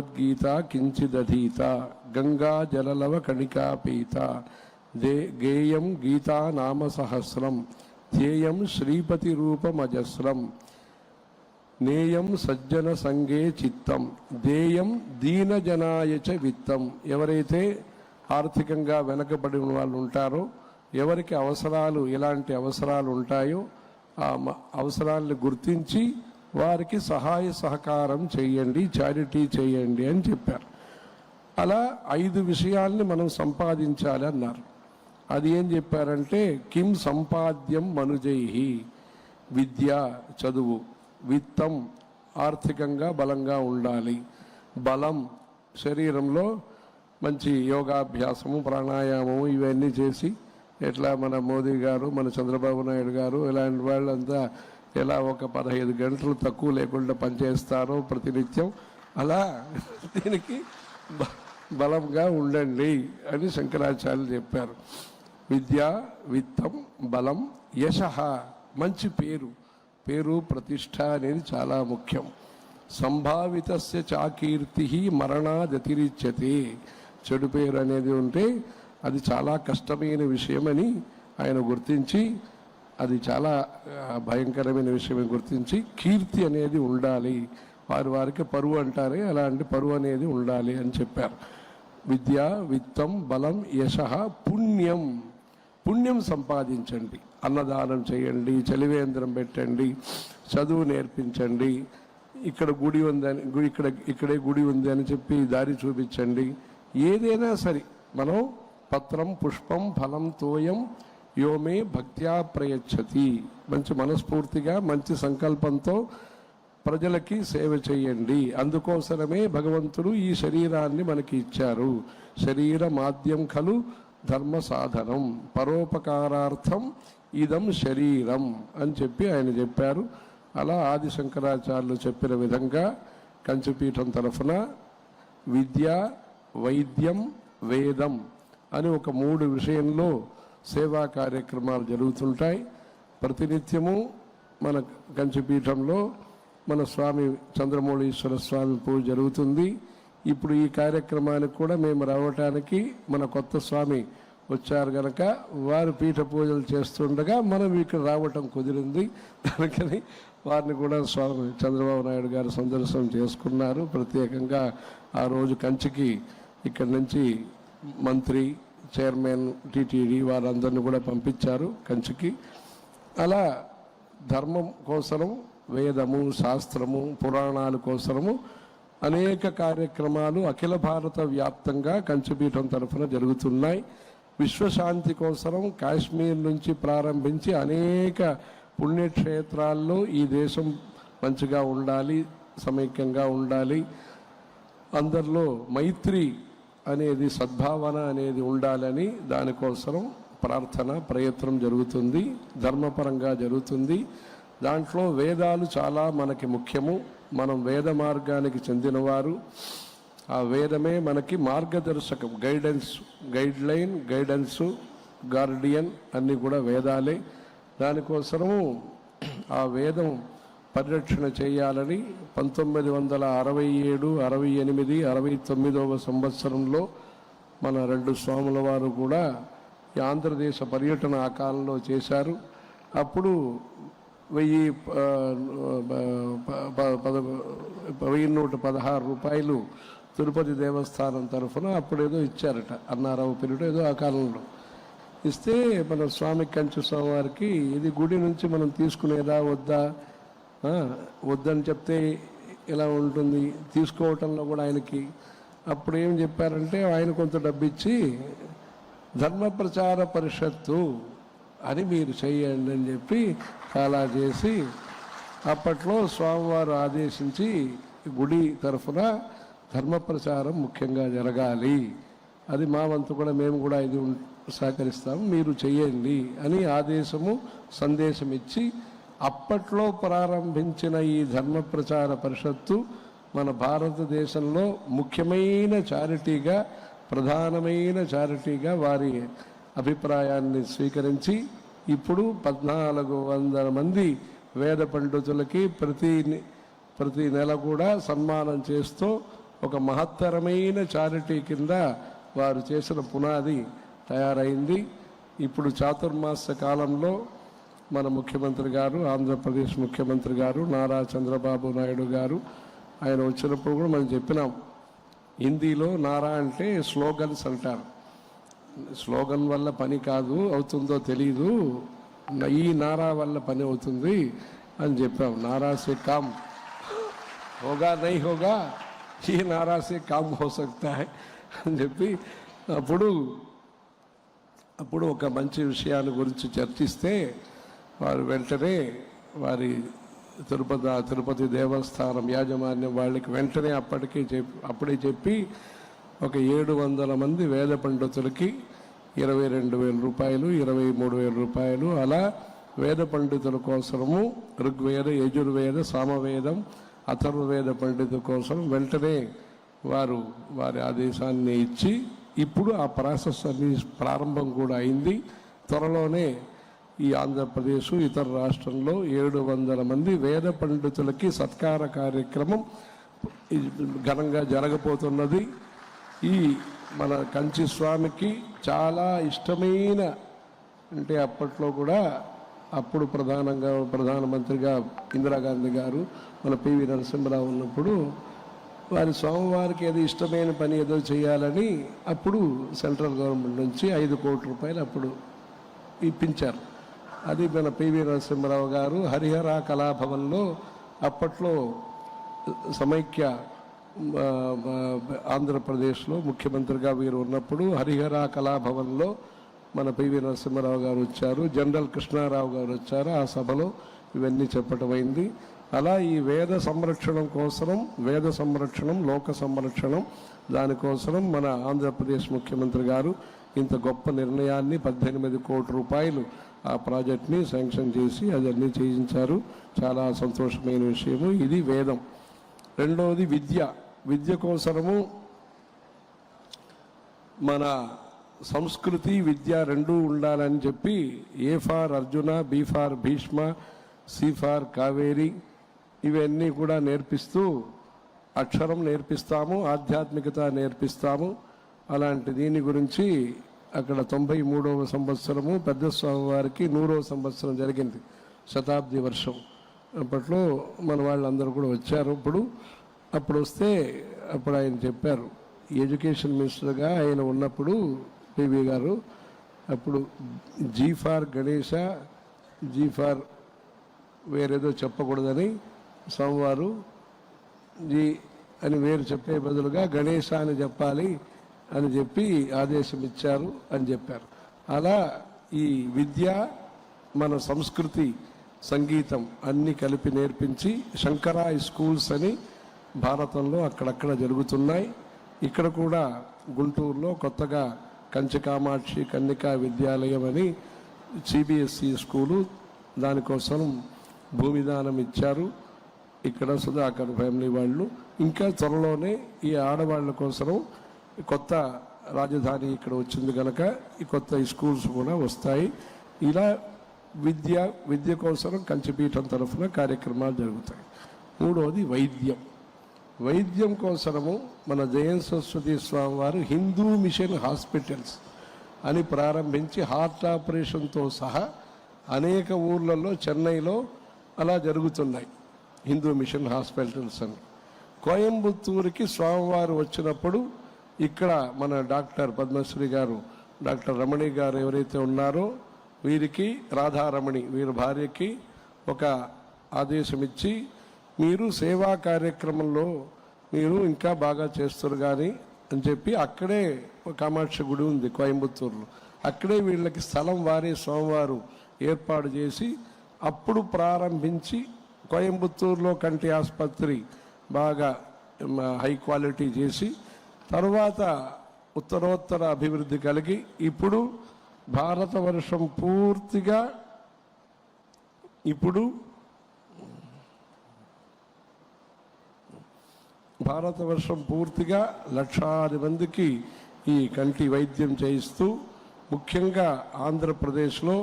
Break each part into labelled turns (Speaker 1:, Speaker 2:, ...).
Speaker 1: భగవద్గీత కించిదధీత గంగా జలలవ కణికాపీత దే గేయం గీతా నామ సహస్రం ధ్యేయం శ్రీపతి రూపమజస్రం నేయం సజ్జన సంగే చిత్తం దేయం దీనజనాయ చ విత్తం. ఎవరైతే ఆర్థికంగా వెనకబడిన వాళ్ళు ఉంటారో ఎవరికి అవసరాలు ఎలాంటి అవసరాలు ఉంటాయో ఆ మ- అవసరాలను గుర్తించి వారికి సహాయ సహకారం చేయండి చారిటీ చేయండి అని చెప్పారు. అలా ఐదు విషయాల్ని మనం సంపాదించాలి అన్నారు. అది ఏం చెప్పారంటే కిం సంపాద్యం మనుజైహి విద్య చదువు విత్తం ఆర్థికంగా బలంగా ఉండాలి. బలం శరీరంలో మంచి యోగాభ్యాసము ప్రాణాయామము ఇవన్నీ చేసి ఎట్లా మన మోదీ గారు మన చంద్రబాబు నాయుడు గారు ఇలాంటి వాళ్ళంతా ఎలా ఒక పదహైదు గంటలు తక్కువ లేకుండా పనిచేస్తారు ప్రతినిత్యం అలా దీనికి బ- బలంగా ఉండండి అని శంకరాచార్యులు చెప్పారు. విద్య విత్తం బలం యశ మంచి పేరు. పేరు ప్రతిష్ట అనేది చాలా ముఖ్యం. సంభావిత చాకీర్తి మరణాదతిరిచ్యతే. చెడు పేరు అనేది ఉంటే అది చాలా కష్టమైన విషయమని ఆయన గుర్తించి అది చాలా భయంకరమైన విషయం గుర్తించి కీర్తి అనేది ఉండాలి. వారి వారికి పరువు అంటారే అలాంటి పరువు అనేది ఉండాలి అని చెప్పారు. విద్య విత్తం బలం యశ పుణ్యం. పుణ్యం సంపాదించండి. అన్నదానం చేయండి చలివేంద్రం పెట్టండి చదువు నేర్పించండి ఇక్కడ గుడి ఉందని ఇక్కడ ఇక్కడే గుడి ఉంది అని చెప్పి దారి చూపించండి. ఏదైనా సరే మనం పత్రం పుష్పం ఫలం తోయం యోమే భక్త్యా ప్రయచ్చతి. మంచి మనస్ఫూర్తిగా మంచి సంకల్పంతో ప్రజలకి సేవ చేయండి. అందుకోసమే భగవంతుడు ఈ శరీరాన్ని మనకి ఇచ్చారు. శరీర మాధ్యం ఖలు ధర్మ సాధనం. పరోపకారార్థం ఇదం శరీరం అని చెప్పి ఆయన చెప్పారు. అలా ఆది శంకరాచార్యులు చెప్పిన విధంగా కంచిపీఠం తరఫున విద్య వైద్యం వేదం అని ఒక మూడు విషయంలో సేవా కార్యక్రమాలు జరుగుతుంటాయి. ప్రతినిత్యము మన కంచిపీఠంలో మన స్వామి చంద్రమౌళీశ్వర స్వామి పూజ జరుగుతుంది. ఇప్పుడు ఈ కార్యక్రమానికి కూడా మేము రావటానికి మన కొత్త స్వామి వచ్చారు గనక వారు పీఠ పూజలు చేస్తుండగా మనం ఇక్కడ రావటం కుదిరింది. దానికని వారిని కూడా స్వామి చంద్రబాబు నాయుడు గారు సందర్శనం చేసుకున్నారు. ప్రత్యేకంగా ఆ రోజు కంచికి ఇక్కడి నుంచి మంత్రి చైర్మన్ టీటీడీ వారందరిని కూడా పంపించారు కంచికి. అలా ధర్మం కోసరం వేదము శాస్త్రము పురాణాల కోసరము అనేక కార్యక్రమాలు అఖిల భారత వ్యాప్తంగా కంచిపీఠం తరఫున జరుగుతున్నాయి. విశ్వశాంతి కోసరం కాశ్మీర్ నుంచి ప్రారంభించి అనేక పుణ్యక్షేత్రాల్లో ఈ దేశం మంచిగా ఉండాలి సమైక్యంగా ఉండాలి. అందరిలో మైత్రి అనేది సద్భావన అనేది ఉండాలని దానికోసం ప్రార్థన ప్రయత్నం జరుగుతుంది ధర్మపరంగా జరుగుతుంది. దాంట్లో వేదాలు చాలా మనకి ముఖ్యము. మనం వేద మార్గానికి చెందినవారు. ఆ వేదమే మనకి మార్గదర్శకం. Guidance guide line guidance guardian అన్నీ కూడా వేదాలే. దానికోసము ఆ వేదం పరిరక్షణ చేయాలని పంతొమ్మిది వందల అరవై ఏడు అరవై ఎనిమిది అరవై తొమ్మిదవ సంవత్సరంలో మన రెండు స్వాముల వారు కూడా ఈ ఆంధ్రదేశ పర్యటన ఆ కాలంలో చేశారు. అప్పుడు వెయ్యి పద- వెయ్యి నూట పదహారు రూపాయలు తిరుపతి దేవస్థానం తరఫున అప్పుడేదో ఇచ్చారట అన్నారావు పీరియడ్ ఏదో ఆ కాలంలో ఇస్తే మన స్వామి కంచు స్వామి వారికి ఇది గుడి నుంచి మనం తీసుకునేదా వద్దా వద్దని చెప్తే ఎలా ఉంటుంది? తీసుకోవటంలో కూడా ఆయనకి అప్పుడు ఏం చెప్పారంటే ఆయన కొంత డబ్బు ఇచ్చి ధర్మ ప్రచార పరిషత్తు అని మీరు చేయండి అని చెప్పి చాలా చేసి అప్పట్లో స్వామివారు ఆదేశించి గుడి తరఫున ధర్మ ప్రచారం ముఖ్యంగా జరగాలి. అది మా వంతు కూడా మేము కూడా ఇది ఉం- సహకరిస్తాము మీరు చేయండి అని ఆదేశము సందేశం ఇచ్చి అప్పట్లో ప్రారంభించిన ఈ ధర్మ ప్రచార పరిషత్తు మన భారతదేశంలో ముఖ్యమైన చారిటీగా ప్రధానమైన చారిటీగా వారి అభిప్రాయాన్ని స్వీకరించి ఇప్పుడు పద్నాలుగు వందల మంది వేద పండితులకి ప్రతి ప్రతి నెల కూడా సన్మానం చేస్తూ ఒక మహత్తరమైన చారిటీ కింద వారు చేసిన పునాది తయారైంది. ఇప్పుడు చాతుర్మాస కాలంలో మన ముఖ్యమంత్రి గారు ఆంధ్రప్రదేశ్ ముఖ్యమంత్రి గారు నారా చంద్రబాబు నాయుడు గారు ఆయన వచ్చినప్పుడు కూడా మనం చెప్పినాం. హిందీలో నారా అంటే స్లోగన్స్ అంటారు. స్లోగన్ వల్ల పని కాదు అవుతుందో తెలీదు. ఈ నారా వల్ల పని అవుతుంది అని చెప్పాం. నారా సే కామ్. హోగా నై హోగా ఈ నారా సే కామ్ హో సక్తా అని చెప్పి అప్పుడు అప్పుడు ఒక మంచి విషయాన్ని గురించి చర్చిస్తే వారు వెంటనే వారి తిరుపతి తిరుపతి దేవస్థానం యాజమాన్యం వాళ్ళకి వెంటనే అప్పటికే చెప్పి అప్పుడే చెప్పి ఒక ఏడు వందల మంది వేద పండితులకి ఇరవై రెండు వేల రూపాయలు ఇరవై మూడు వేల రూపాయలు. అలా వేద పండితుల కోసము ఋగ్వేద యజుర్వేద సామవేదం అథర్వవేద పండితుల కోసం వెంటనే వారు వారి ఆదేశాన్ని ఇచ్చి ఇప్పుడు ఆ ప్రాసెస్ అన్ని ప్రారంభం కూడా అయింది. త్వరలోనే ఈ ఆంధ్రప్రదేశ్ ఇతర రాష్ట్రంలో ఏడు వందల మంది వేద పండితులకి సత్కార కార్యక్రమం ఘనంగా జరగబోతున్నది. ఈ మన కంచి స్వామికి చాలా ఇష్టమైన అంటే అప్పట్లో కూడా అప్పుడు ప్రధానంగా ప్రధానమంత్రిగా ఇందిరాగాంధీ గారు మన పివి నరసింహరావు ఉన్నప్పుడు వారి స్వామివారికి ఏదో ఇష్టమైన పని ఏదో చేయాలని అప్పుడు సెంట్రల్ గవర్నమెంట్ నుంచి ఐదు కోట్ల రూపాయలు అప్పుడు ఇప్పించారు. అది మన పివి నరసింహరావు గారు హరిహర కళాభవన్లో అప్పట్లో సమైక్య ఆంధ్రప్రదేశ్లో ముఖ్యమంత్రిగా వీరు ఉన్నప్పుడు హరిహర కళాభవన్లో మన పివి నరసింహారావు గారు వచ్చారు జనరల్ కృష్ణారావు గారు వచ్చారు. ఆ సభలో ఇవన్నీ చెప్పటమైంది అలా ఈ వేద సంరక్షణం కోసరం వేద సంరక్షణం లోక సంరక్షణం దానికోసరం మన ఆంధ్రప్రదేశ్ ముఖ్యమంత్రి గారు ఇంత గొప్ప నిర్ణయాన్ని పద్దెనిమిది కోట్ల రూపాయలు ఆ ప్రాజెక్ట్ని శాంక్షన్ చేసి అదన్నీ చేయించారు. చాలా సంతోషమైన విషయము. ఇది వేదం. రెండవది విద్య. విద్య కోసము మన సంస్కృతి విద్య రెండూ ఉండాలని చెప్పి A for Arjuna B for Bhishma C for Kaveri ఇవన్నీ కూడా నేర్పిస్తూ అక్షరం నేర్పిస్తాము ఆధ్యాత్మికత నేర్పిస్తాము. అలాంటి దీని గురించి అక్కడ తొంభై మూడవ సంవత్సరము పెద్ద స్వామి వారికి నూరవ సంవత్సరం జరిగింది. శతాబ్ది వర్షం. అప్పట్లో మన వాళ్ళందరూ కూడా వచ్చారు ఇప్పుడు. అప్పుడు వస్తే అప్పుడు ఆయన చెప్పారు. ఎడ్యుకేషన్ మినిస్టర్గా ఆయన ఉన్నప్పుడు పివి గారు అప్పుడు G for Ganesha G for వేరేదో చెప్పకూడదని సోమవారు జీ అని వేరు చెప్పే బదులుగా గణేష అని చెప్పాలి. అని చెప్పి ఆదేశం ఇచ్చారు అని చెప్పారు. అలా ఈ విద్య మన సంస్కృతి సంగీతం అన్ని కలిపి నేర్పించి శంకరాయ్ స్కూల్స్ అని భారతంలో అక్కడక్కడ జరుగుతున్నాయి. ఇక్కడ కూడా గుంటూరులో కొత్తగా కంచి కామాక్షి కన్నికా విద్యాలయం అని సిబిఎస్ఈ స్కూలు దానికోసం భూమిదానం ఇచ్చారు. ఇక్కడ సుధాకర్ ఫ్యామిలీ వాళ్ళు. ఇంకా త్వరలోనే ఈ ఆడవాళ్ళ కోసం కొత్త రాజధాని ఇక్కడ వచ్చింది కనుక ఈ కొత్త స్కూల్స్ కూడా వస్తాయి. ఇలా విద్య విద్య కోసం కంచిపీఠం తరఫున కార్యక్రమాలు జరుగుతాయి. మూడవది వైద్యం. వైద్యం కోసము మన జయన్ సరస్వతి స్వామి వారు హిందూ మిషన్ హాస్పిటల్స్ అని ప్రారంభించి హార్ట్ ఆపరేషన్తో సహా అనేక ఊర్లలో చెన్నైలో అలా జరుగుతున్నాయి హిందూ మిషన్ హాస్పిటల్స్ అని. కోయంబత్తూరుకి స్వామివారు వచ్చినప్పుడు ఇక్కడ మన డాక్టర్ పద్మశ్రీ గారు డాక్టర్ రమణి గారు ఎవరైతే ఉన్నారో వీరికి రాధారమణి వీరి భార్యకి ఒక ఆదేశం ఇచ్చి మీరు సేవా కార్యక్రమంలో మీరు ఇంకా బాగా చేస్తారు కానీ అని చెప్పి అక్కడే ఒక కామాక్షి గుడి ఉంది కోయంబత్తూరులో. అక్కడే వీళ్ళకి స్థలం వారి సోమవారు ఏర్పాటు చేసి అప్పుడు ప్రారంభించి కోయంబత్తూరులో కంటి ఆసుపత్రి బాగా హై క్వాలిటీ చేసి తరువాత ఉత్తరోత్తర అభివృద్ధి కలిగి ఇప్పుడు భారతవర్షం పూర్తిగా ఇప్పుడు భారతవర్షం పూర్తిగా లక్షాది మందికి ఈ కంటి వైద్యం చేయిస్తూ ముఖ్యంగా ఆంధ్రప్రదేశ్లో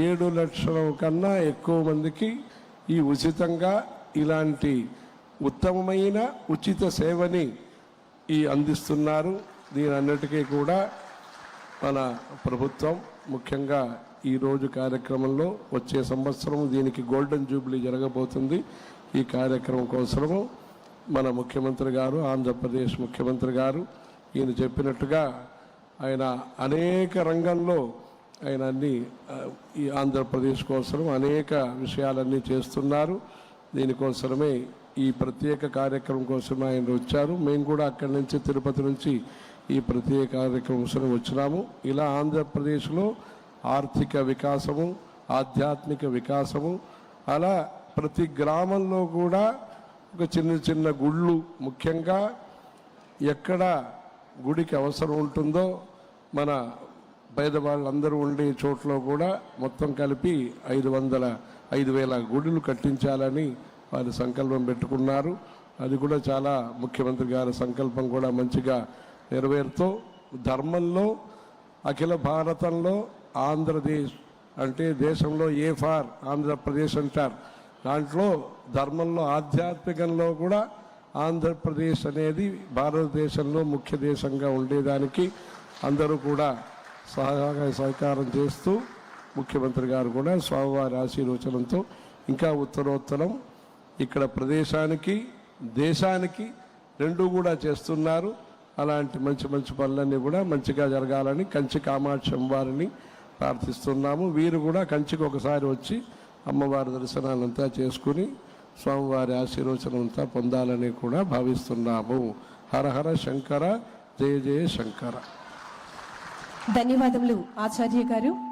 Speaker 1: ఏడు లక్షల కన్నా ఎక్కువ మందికి ఈ ఉచితంగా ఇలాంటి ఉత్తమమైన ఉచిత సేవని ఈ అందిస్తున్నారు. దీని అన్నిటికీ కూడా మన ప్రభుత్వం ముఖ్యంగా ఈరోజు కార్యక్రమంలో వచ్చే సంవత్సరం దీనికి గోల్డెన్ జూబ్లీ జరగబోతుంది. ఈ కార్యక్రమం కోసము మన ముఖ్యమంత్రి గారు ఆంధ్రప్రదేశ్ ముఖ్యమంత్రి గారు ఈయన చెప్పినట్టుగా ఆయన అనేక రంగంలో ఆయన అన్ని ఈ ఆంధ్రప్రదేశ్ కోసం అనేక విషయాలన్నీ చేస్తున్నారు. దీనికోసమే ఈ ప్రత్యేక కార్యక్రమం కోసం ఆయన వచ్చారు. మేము కూడా అక్కడి నుంచి తిరుపతి నుంచి ఈ ప్రత్యేక కార్యక్రమం కోసం వచ్చినాము. ఇలా ఆంధ్రప్రదేశ్లో ఆర్థిక వికాసము ఆధ్యాత్మిక వికాసము అలా ప్రతి గ్రామంలో కూడా ఒక చిన్న చిన్న గుళ్ళు ముఖ్యంగా ఎక్కడ గుడికి అవసరం ఉంటుందో మన పేదవాళ్ళందరూ ఉండే చోట్ల కూడా మొత్తం కలిపి ఐదు వందల ఐదు వేల గుడులు కట్టించాలని వారి సంకల్పం పెట్టుకున్నారు. అది కూడా చాలా ముఖ్యమంత్రి గారి సంకల్పం కూడా మంచిగా నెరవేరుతూ ధర్మంలో అఖిల భారతంలో ఆంధ్రదేశ్ అంటే దేశంలో ఏ ఫార్ ఆంధ్రప్రదేశ్ అంటారు. దాంట్లో ధర్మంలో ఆధ్యాత్మికంలో కూడా ఆంధ్రప్రదేశ్ అనేది భారతదేశంలో ముఖ్య దేశంగా ఉండేదానికి అందరూ కూడా సహాయ సహకారం చేస్తూ ముఖ్యమంత్రి గారు కూడా స్వామివారి ఆశీర్వచనంతో ఇంకా ఉత్తరోత్తరం ఇక్కడ ప్రదేశానికి దేశానికి రెండు కూడా చేస్తున్నారు. అలాంటి మంచి మంచి పనులన్నీ కూడా మంచిగా జరగాలని కంచి కామాక్షి అమ్మవారిని ప్రార్థిస్తున్నాము. వీరు కూడా కంచికి ఒకసారి వచ్చి అమ్మవారి దర్శనాలంతా చేసుకుని స్వామివారి ఆశీర్వచనం అంతా పొందాలని కూడా భావిస్తున్నాము. హరహర శంకర జయ జయ శంకర.
Speaker 2: ధన్యవాదములు ఆచార్య గారు.